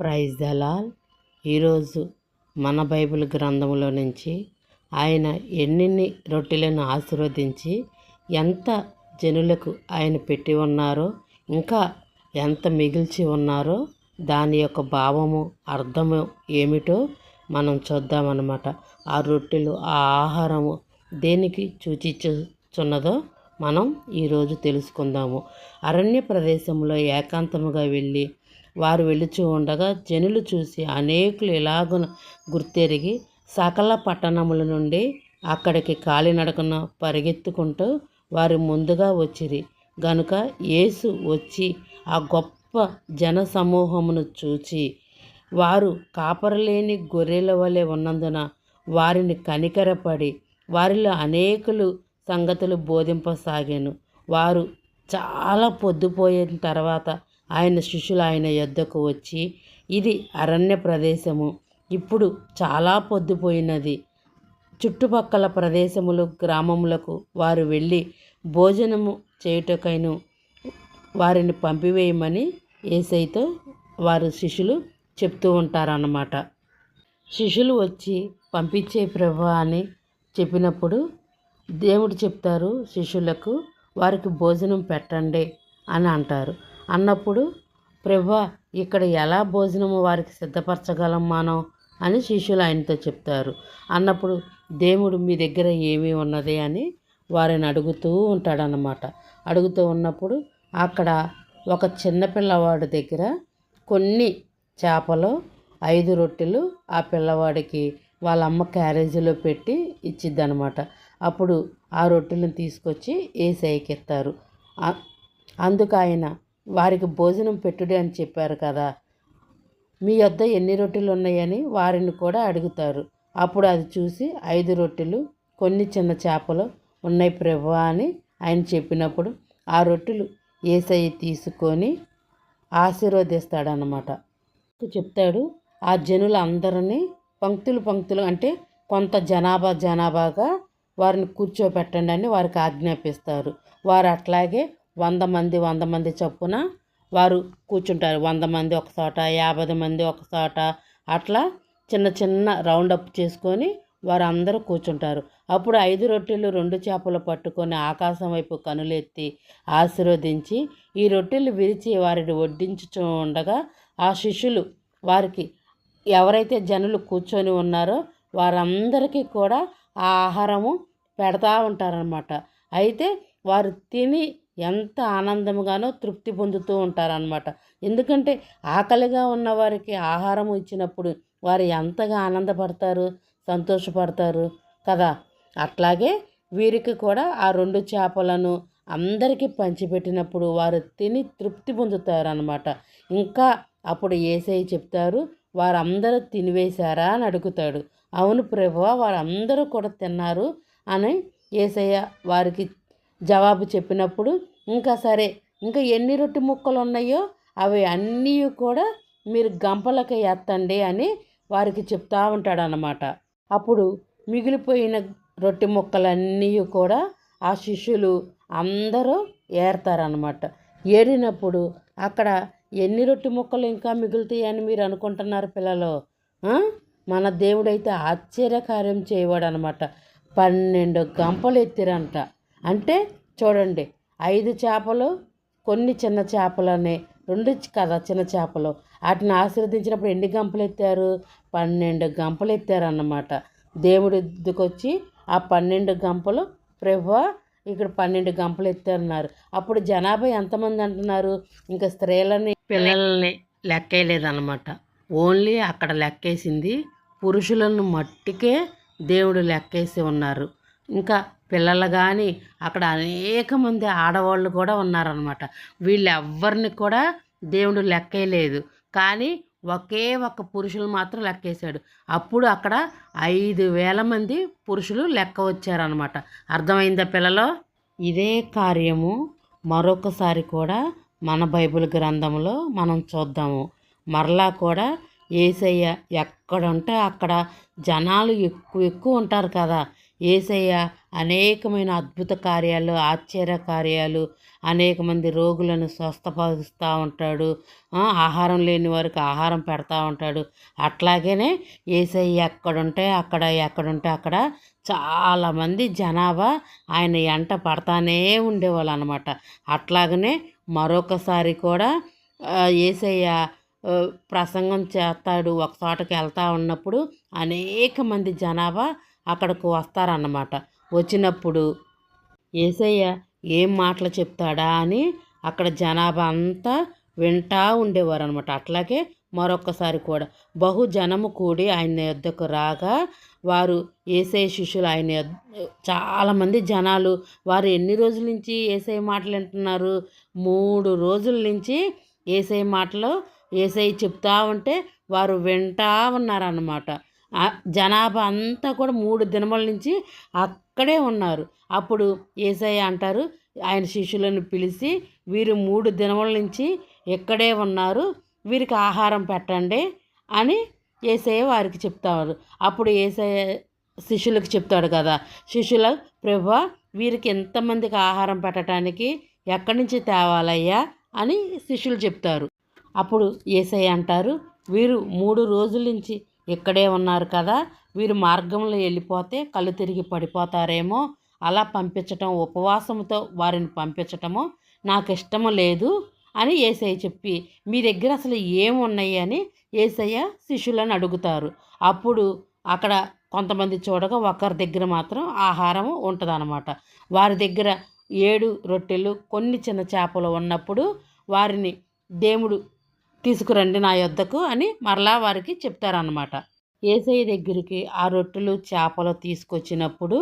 Praise Dalal ఈరోజు మన Bible గ్రంథంలో నుంచి ఆయన ఎన్నెన్ని రొట్టెలను ఆశీర్వదించి ఎంత జనులకు ఆయన పెట్టి ఉన్నారో ఇంకా ఎంత మిగిల్చి ఉన్నారో దాని యొక్క భావము అర్థము ఏమిటో మనం చూద్దామన్నమాట. ఆ రొట్టెలు ఆ ఆహారము దేనికి సూచించుచున్నదో మనం ఈరోజు తెలుసుకుందాము. అరణ్య ప్రదేశంలో ఏకాంతముగా వెళ్ళి వారు వెళుచు ఉండగా జనులు చూసి అనేకులు ఇలాగున గుర్తెరిగి సకల పట్టణముల నుండి అక్కడికి కాలినడకన పరిగెత్తుకుంటూ వారి ముందుగా వచ్చిరి. గనుక యేసు వచ్చి ఆ గొప్ప జన సమూహమును చూచి వారు కాపరలేని గొర్రెల వలె ఉన్నందున వారిని కనికరపడి వారిలో అనేకులు సంగతులు బోధింపసాగాను. వారు చాలా పొద్దుపోయిన తర్వాత ఆయన శిష్యులు ఆయన యొద్దకు వచ్చి ఇది అరణ్య ప్రదేశము. ఇప్పుడు చాలా పొద్దుపోయినది చుట్టుపక్కల ప్రదేశములు గ్రామములకు వారు వెళ్ళి భోజనము చేయుటకైను వారిని పంపివేయమని ఏసైతో వారు శిష్యులు చెప్తూ ఉంటారన్నమాట. శిష్యులు వచ్చి పంపించే ప్రభు అని చెప్పినప్పుడు దేవుడు చెప్తారు శిష్యులకు వారికి భోజనం పెట్టండి అని అంటారు. అన్నప్పుడు ప్రభా ఇక్కడ ఎలా భోజనము వారికి సిద్ధపరచగలం మనం అని శిష్యులు ఆయనతో చెప్తారు. అన్నప్పుడు దేవుడు మీ దగ్గర ఏమీ ఉన్నది? అని వారిని అడుగుతూ ఉంటాడనమాట అడుగుతూ ఉన్నప్పుడు అక్కడ ఒక చిన్న పిల్లవాడి దగ్గర కొన్ని చేపలు ఐదు రొట్టెలు ఆ పిల్లవాడికి వాళ్ళ అమ్మ క్యారేజీలో పెట్టి ఇచ్చిద్దనమాట అప్పుడు ఆ రొట్టెలను తీసుకొచ్చి ఏసైకి ఎత్తారు అందుకు ఆయన వారికి భోజనం పెట్టుడి అని చెప్పారు కదా. మీ వద్ద ఎన్ని రొట్టెలు ఉన్నాయని వారిని కూడా అడుగుతారు. అప్పుడు అది చూసి ఐదు రొట్టెలు కొన్ని చిన్న చేపలు ఉన్నాయి ప్రభు అని ఆయన చెప్పినప్పుడు ఆ రొట్టెలు ఏసై తీసుకొని ఆశీర్వదిస్తాడనమాట చెప్తాడు ఆ జనులు అందరినీ పంక్తులు పంక్తులు అంటే కొంత జనాభా జనాభాగా వారిని కూర్చోపెట్టండి అని వారికి ఆజ్ఞాపిస్తారు. వారు అట్లాగే వంద మంది వంద మంది చొప్పున వారు కూర్చుంటారు. వంద మంది ఒక చోట యాభై మంది ఒక చోట అట్లా చిన్న చిన్న రౌండ్ అప్ చేసుకొని వారు అందరూ కూర్చుంటారు. అప్పుడు ఐదు రొట్టెలు రెండు చేపలు పట్టుకొని ఆకాశం వైపు కనులెత్తి ఆశీర్వదించి ఈ రొట్టెలు విరిచి వారిని వడ్డించుచూ ఉండగా ఆ శిష్యులు వారికి ఎవరైతే జనులు కూర్చొని ఉన్నారో వారందరికీ కూడా ఆ ఆహారము పెడతా ఉంటారనమాట అయితే వారు తిని ఎంత ఆనందముగానో తృప్తి పొందుతూ ఉంటారనమాట ఎందుకంటే ఆకలిగా ఉన్నవారికి ఆహారం ఇచ్చినప్పుడు వారు ఎంతగా ఆనందపడతారు సంతోషపడతారు కదా. అట్లాగే వీరికి కూడా ఆ రెండు చేపలను అందరికీ పంచిపెట్టినప్పుడు వారు తిని తృప్తి పొందుతారనమాట ఇంకా అప్పుడు ఏసై చెప్తారు వారందరూ తినివేశారా? అని అడుగుతాడు. అవును ప్రభు వారందరూ కూడా తిన్నారు అని ఏసయ్య వారికి జవాబు చెప్పినప్పుడు ఇంకా సరే ఇంకా ఎన్ని రొట్టె ముక్కలు ఉన్నాయో అవి అన్నీ కూడా మీరు గంపలకి ఎత్తండి అని వారికి చెప్తా ఉంటాడనమాట అప్పుడు మిగిలిపోయిన రొట్టె ముక్కలన్నీ కూడా ఆ శిష్యులు అందరూ ఏరతారనమాట ఏరినప్పుడు అక్కడ ఎన్ని రొట్టె ముక్కలు ఇంకా మిగులుతాయని మీరు అనుకుంటున్నారు పిల్లలు? మన దేవుడైతే ఆశ్చర్యకార్యం చేయవాడు అనమాట పన్నెండు గంపలు ఎత్తిరంట. అంటే చూడండి ఐదు చేపలు కొన్ని చిన్న చేపలనే రెండు కదా చిన్న చేపలు. వాటిని ఆశీర్వదించినప్పుడు ఎన్ని గంపలు ఎత్తారు పన్నెండు గంపలు ఎత్తారన్నమాట దేవుడి వచ్చి ఆ పన్నెండు గంపలు ప్రభు ఇక్కడ పన్నెండు గంపలు ఎత్తారన్నారు అప్పుడు జనాభా ఎంతమంది అంటున్నారు? ఇంకా స్త్రీలని పిల్లల్ని లెక్కేయలేదన్నమాట. ఓన్లీ అక్కడ లెక్కేసింది పురుషులను మట్టికే దేవుడు లెక్కేసి ఉన్నారు. ఇంకా పిల్లలు కానీ అక్కడ అనేక మంది ఆడవాళ్ళు కూడా ఉన్నారనమాట వీళ్ళు ఎవ్వరిని కూడా దేవుడు లెక్కేయలేదు. కానీ ఒకే ఒక్క పురుషులు మాత్రం లెక్కేశాడు. అప్పుడు అక్కడ ఐదు వేల మంది పురుషులు లెక్క వచ్చారనమాట అర్థమైందా పిల్లలు? ఇదే కార్యము మరొకసారి కూడా మన బైబిల్ గ్రంథంలో మనం చూద్దాము. మరలా కూడా ఏసయ్య ఎక్కడుంటే అక్కడ జనాలు ఎక్కువ ఎక్కువ ఉంటారు కదా. ఏసయ్య అనేకమైన అద్భుత కార్యాలు ఆశ్చర్య కార్యాలు అనేక మంది రోగులను స్వస్థపరుస్తూ ఉంటాడు. ఆహారం లేని వారికి ఆహారం పెడతా ఉంటాడు. అట్లాగనే ఏసై ఎక్కడుంటే అక్కడ ఎక్కడుంటే అక్కడ చాలామంది జనాభా ఆయన ఎంట పడతానే ఉండేవాళ్ళు అనమాట అట్లాగనే మరొకసారి కూడా ఏసయ్య ప్రసంగం చేస్తాడు ఒక చోటకి వెళ్తూ ఉన్నప్పుడు అనేక మంది జనాభా అక్కడికి వస్తారన్నమాట. వచ్చినప్పుడు ఏసయ్య ఏం మాటలు చెప్తాడా అని అక్కడ జనాభా అంతా వింటా ఉండేవారు అనమాట అట్లాగే మరొకసారి కూడా. బహు జనము కూడి ఆయన యొద్దకు రాగా వారు ఏసై శిష్యులు ఆయన చాలామంది జనాలు వారు ఎన్ని రోజుల నుంచి ఏసై మాటలు వింటున్నారు? మూడు రోజుల నుంచి ఏసై మాటలు ఏసై చెప్తా ఉంటే వారు వింటా ఉన్నారన్నమాట. జనాభా అంతా కూడా మూడు దినముల నుంచి అక్కడే ఉన్నారు. అప్పుడు ఏసయ్య అంటారు ఆయన శిష్యులను పిలిచి వీరు మూడు దినముల నుంచి ఇక్కడే ఉన్నారు వీరికి ఆహారం పెట్టండి అని ఏసయ్య వారికి చెప్తారు అప్పుడు ఏసయ్య శిష్యులకు చెప్తాడు కదా శిష్యుల ప్రభా వీరికి ఎంతమందికి ఆహారం పెట్టడానికి ఎక్కడి నుంచి తేవాలయ్యా? అని శిష్యులు చెప్తారు. అప్పుడు ఏసయ్య అంటారు వీరు మూడు రోజుల నుంచి ఇక్కడే ఉన్నారు కదా వీరు మార్గంలో వెళ్ళిపోతే కళ్ళు తిరిగి పడిపోతారేమో. అలా పంపించటం ఉపవాసంతో వారిని పంపించటము నాకు ఇష్టము లేదు అని ఏసయ్య చెప్పి మీ దగ్గర అసలు ఏమున్నాయి అని ఏసయ్య శిష్యులను అడుగుతారు. అప్పుడు అక్కడ కొంతమంది చూడగా ఒకరి దగ్గర మాత్రం ఆహారం ఉంటుందన్నమాట. వారి దగ్గర ఏడు రొట్టెలు కొన్ని చిన్న చేపలు ఉన్నప్పుడు వారిని దేవుడు తీసుకురండి నా యొద్దకు అని మరలా వారికి చెప్తారన్నమాట. ఏసయ్య దగ్గరికి ఆ రొట్టెలు చేపలు తీసుకొచ్చినప్పుడు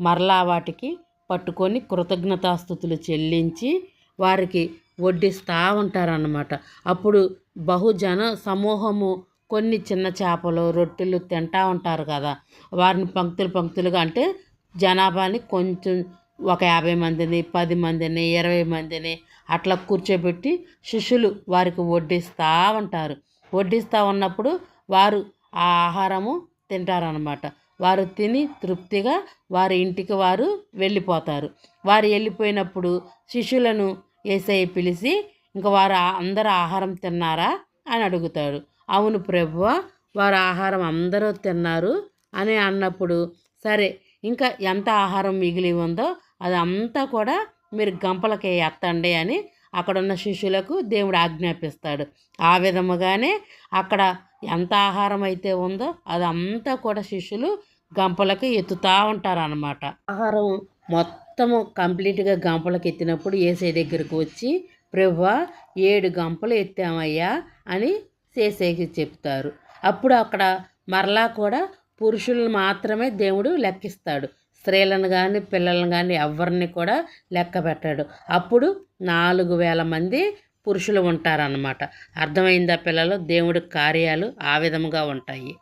మరలా వాటికి పట్టుకొని కృతజ్ఞతాస్థుతులు చెల్లించి వారికి వడ్డిస్తూ ఉంటారన్నమాట. అప్పుడు బహుజన సమూహము కొన్ని చిన్న చేపలు రొట్టెలు తింటూ ఉంటారు కదా. వారిని పంక్తులు పంక్తులుగా అంటే జనాభాని కొంచెం ఒక యాభై మందిని పది మందిని ఇరవై మందిని అట్లా కూర్చోబెట్టి శిష్యులు వారికి వడ్డిస్తూ ఉంటారు. వడ్డిస్తూ ఉన్నప్పుడు వారు ఆ ఆహారము తింటారనమాట వారు తిని తృప్తిగా వారి ఇంటికి వారు వెళ్ళిపోతారు. వారు వెళ్ళిపోయినప్పుడు శిష్యులను ఏసై పిలిచి ఇంకా వారు అందరూ ఆహారం తిన్నారా? అని అడుగుతాడు. అవును ప్రభువ వారు ఆహారం అందరూ తిన్నారు అని అన్నప్పుడు సరే ఇంకా ఎంత ఆహారం మిగిలి ఉందో అదంతా కూడా మీరు గంపలకి ఎత్తండి అని అక్కడున్న శిష్యులకు దేవుడు ఆజ్ఞాపిస్తాడు. ఆ విధముగానే అక్కడ ఎంత ఆహారం అయితే ఉందో అదంతా కూడా శిష్యులు గంపలకు ఎత్తుతూ ఉంటారన్నమాట. ఆహారం మొత్తము కంప్లీట్గా గంపలకు ఎత్తినప్పుడు ఏసే దగ్గరకు వచ్చి ప్రభువా ఏడు గంపలు ఎత్తామయ్యా అని చేసేకి చెప్తారు. అప్పుడు అక్కడ మరలా కూడా పురుషులను మాత్రమే దేవుడు లెక్కిస్తాడు. స్త్రీలను కానీ పిల్లలను కానీ ఎవరిని కూడా లెక్క పెట్టాడు. అప్పుడు నాలుగు వేల మంది పురుషులు ఉంటారన్నమాట. అర్థమైందా పిల్లలు? దేవుడి కార్యాలు ఆ విధముగా ఉంటాయి.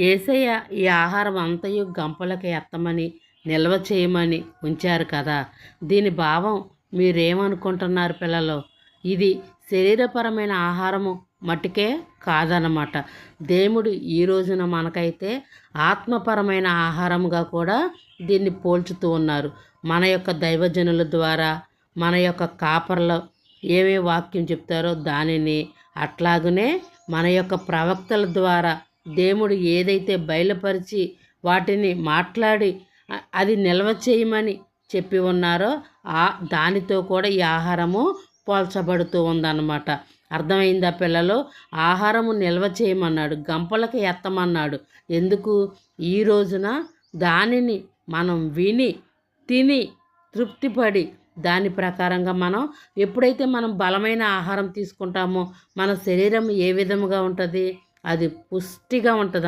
ఏసయ్య ఈ ఆహారం అంతయు గంపలకి ఎత్తమని నిల్వ చేయమని ఉంచారు కదా. దీని భావం మీరేమనుకుంటున్నారు పిల్లలు? ఇది శరీరపరమైన ఆహారము మట్టుకే కాదనమాట దేవుడు ఈ రోజున మనకైతే ఆత్మపరమైన ఆహారంగా కూడా దీన్ని పోల్చుతూ ఉన్నారు. మన యొక్క దైవజనుల ద్వారా మన యొక్క కాపర్లో ఏవే వాక్యం చెప్తారో దానిని అట్లాగనే మన యొక్క ప్రవక్తల ద్వారా దేవుడు ఏదైతే బయలుపరిచి వాటిని మాట్లాడి అది నిల్వ చేయమని చెప్పి ఉన్నారో ఆ దానితో కూడా ఈ ఆహారము పోల్చబడుతూ ఉందన్నమాట. అర్థమైందా పిల్లలు? ఆహారము నిల్వ చేయమన్నాడు గంపలకు ఎత్తమన్నాడు. ఎందుకు? ఈ రోజున దానిని మనం విని తిని తృప్తిపడి దాని ప్రకారంగా మనం ఎప్పుడైతే మనం బలమైన ఆహారం తీసుకుంటామో మన శరీరం ఏ విధముగా ఉంటుంది? అది పుష్టిగా ఉంటుంది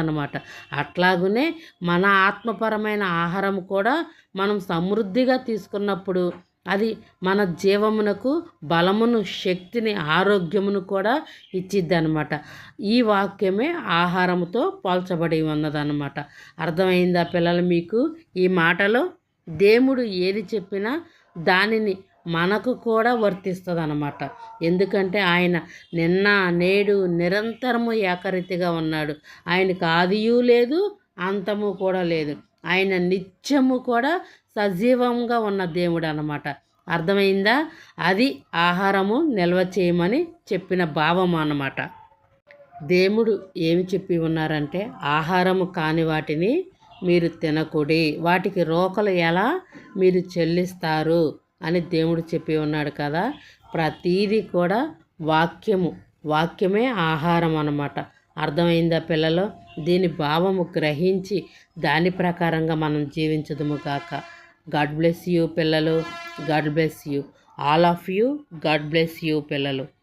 అట్లాగనే మన ఆత్మపరమైన ఆహారం కూడా మనం సమృద్ధిగా తీసుకున్నప్పుడు అది మన జీవమునకు బలమును శక్తిని ఆరోగ్యమును కూడా ఇచ్చిద్దనమాట ఈ వాక్యమే ఆహారముతో పోల్చబడి ఉన్నదన్నమాట. అర్థమైందా పిల్లలు మీకు? ఈ మాటలో దేవుడు ఏది చెప్పినా దానిని మనకు కూడా వర్తిస్తుంది అనమాట ఎందుకంటే ఆయన నిన్న నేడు నిరంతరము ఏకరీతిగా ఉన్నాడు. ఆయనకు ఆదియు లేదు అంతము కూడా లేదు. ఆయన నిత్యము కూడా సజీవంగా ఉన్న దేవుడు అనమాట అర్థమైందా? అది ఆహారము నిల్వ చేయమని చెప్పిన భావం అన్నమాట. దేవుడు ఏమి చెప్పి ఉన్నారంటే ఆహారము కాని వాటిని మీరు తినకూడి వాటికి రోకలు ఎలా మీరు చెల్లిస్తారు అని దేవుడు చెప్పి ఉన్నాడు కదా. ప్రతీది కూడా వాక్యము వాక్యమే ఆహారం అన్నమాట. అర్థమైందా పిల్లలు? దీని భావము గ్రహించి దాని ప్రకారంగా మనం జీవించదుము కాక గాడ్ బ్లెస్ యూ పిల్లలు. God bless you. All of you God bless you పిల్లలు.